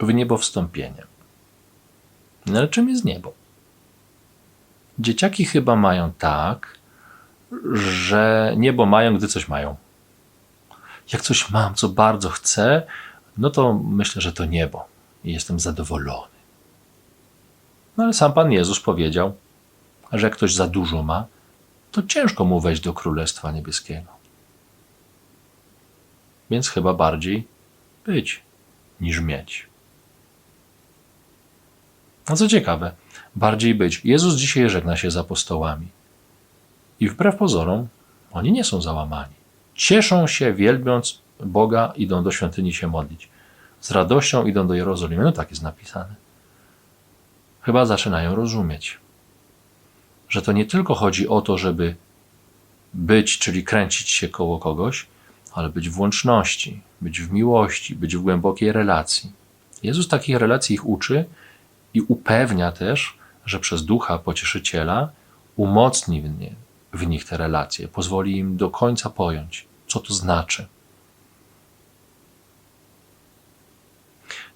W niebo wstąpienie. No ale czym jest niebo? Dzieciaki chyba mają tak, że niebo mają, gdy coś mają. Jak coś mam, co bardzo chcę, no to myślę, że to niebo i jestem zadowolony. No ale sam Pan Jezus powiedział, że jak ktoś za dużo ma, to ciężko mu wejść do Królestwa Niebieskiego. Więc chyba bardziej być niż mieć. No co ciekawe, bardziej być. Jezus dzisiaj żegna się z apostołami. I wbrew pozorom, oni nie są załamani. Cieszą się, wielbiąc Boga, idą do świątyni się modlić. Z radością idą do Jerozolimy. No tak jest napisane. Chyba zaczynają rozumieć, że to nie tylko chodzi o to, żeby być, czyli kręcić się koło kogoś, ale być w łączności, być w miłości, być w głębokiej relacji. Jezus takich relacji ich uczy i upewnia też, że przez ducha pocieszyciela umocni w, nie, w nich te relacje, pozwoli im do końca pojąć, co to znaczy.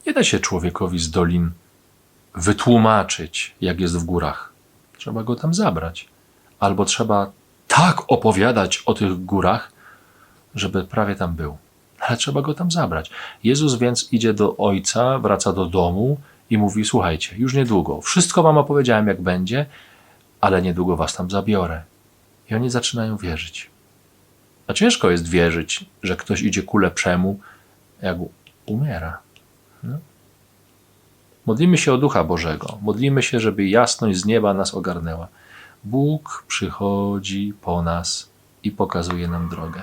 Nie da się człowiekowi z dolin wytłumaczyć, jak jest w górach. Trzeba go tam zabrać. Albo trzeba tak opowiadać o tych górach, żeby prawie tam był. Ale trzeba go tam zabrać. Jezus więc idzie do ojca, wraca do domu i mówi: Słuchajcie, już niedługo, wszystko wam opowiedziałem, jak będzie, ale niedługo was tam zabiorę. I oni zaczynają wierzyć. A ciężko jest wierzyć, że ktoś idzie ku lepszemu, jak umiera. No. Modlimy się o Ducha Bożego. Modlimy się, żeby jasność z nieba nas ogarnęła. Bóg przychodzi po nas i pokazuje nam drogę.